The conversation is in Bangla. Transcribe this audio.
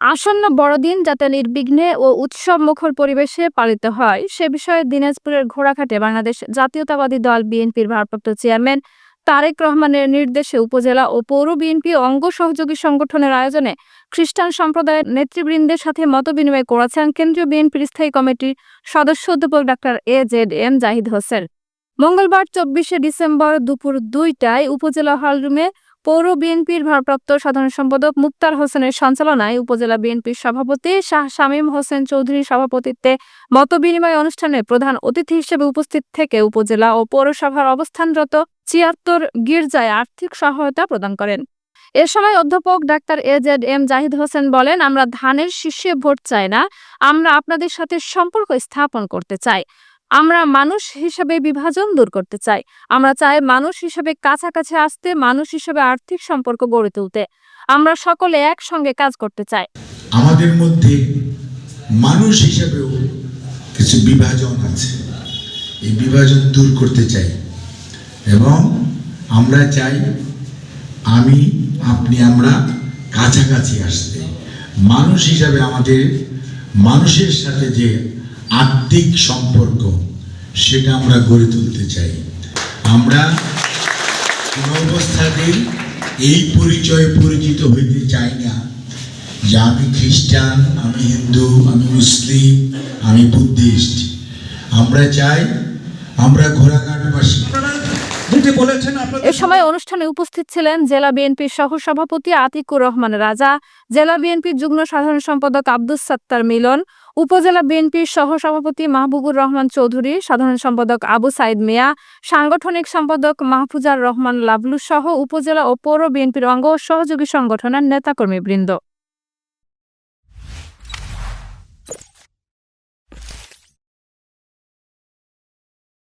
আসন্ন বড়দিন যাতে নির্বিঘ্নে ও উৎসব মুখর পরিবেশে পালিত হয়, সে বিষয়ে দিনাজপুরের ঘোড়াঘাটে বাংলাদেশ জাতীয়তাবাদী দল বিএনপির ভারপ্রাপ্ত চেয়ারম্যান তারেক রহমানের নির্দেশে উপজেলা ও পৌর বিএনপি অঙ্গ সহযোগী সংগঠনের আয়োজনে খ্রিস্টান সম্প্রদায়ের নেতৃবৃন্দের সাথে মতবিনিময় করেছেন কেন্দ্রীয় বিএনপির স্থায়ী কমিটির সদস্য অধ্যাপক doctor A Z M Zahid Hossain. মঙ্গলবার চব্বিশে ডিসেম্বর দুপুর দুইটায় উপজেলা হলরুমে পৌর বিএনপির ভারপ্রাপ্ত সাধারণ সম্পাদক মুক্তার হোসেনের সঞ্চালনায় উপজেলা বিএনপির সভাপতি শাহ শামীম হোসেন চৌধুরীর সভাপতিত্বে মতবিনিময় অনুষ্ঠানে প্রধান অতিথি হিসেবে উপস্থিত থেকে উপজেলা ও পৌরসভার অবস্থানরত ছিয়াত্তর গির্জায় আর্থিক সহায়তা প্রদান করেন। এ সময় অধ্যাপক doctor A Z M Zahid Hossain বলেন, আমরা ধানের শীর্ষে ভোট চাই না, আমরা আপনাদের সাথে সম্পর্ক স্থাপন করতে চাই। আমরা মানুষ হিসাবে বিভাজন দূর করতে চাই। আমরা চাই মানুষ হিসাবে কাছাকাছি আসতে, মানুষ হিসাবে আর্থিক সম্পর্ক গড়ে তুলতে। আমরা সকলে একসঙ্গে কাজ করতে চাই। আমাদের মধ্যে মানুষ হিসাবেও কিছু বিভাজন আছে। এই বিভাজন দূর করতে চাই এবং আমরা চাই আমি, আপনি, আমরা কাছাকাছি আসতে। মানুষ হিসাবে আমাদের মানুষের সাথে যে আত্মিক সম্পর্ক সেটা আমরা গড়ে তুলতে চাই। আমরা কোনো অবস্থাতেই এই পরিচয় পরিচিত হইতে চাই না যে আমি খ্রিস্টান, আমি হিন্দু, আমি মুসলিম, আমি বুদ্ধিস্ট। আমরা চাই আমরা আপনাদের এ সময় অনুষ্ঠানে উপস্থিত ছিলেন জেলা বিএনপির সহ সভাপতি আতিকুর রহমান রাজা, জেলা বিএনপির যুগ্ম সাধারণ সম্পাদক আব্দুস সাত্তার মিলন, উপজেলা বিএনপির সহ সভাপতি মাহবুবুর রহমান চৌধুরী, সাধারণ সম্পাদক আবু সাইদ মিয়া, সাংগঠনিক সম্পাদক মাহফুজার রহমান লাভলু সহ উপজেলা ও পৌর বিএনপির অঙ্গ সহযোগী সংগঠনের নেতাকর্মীবৃন্দ।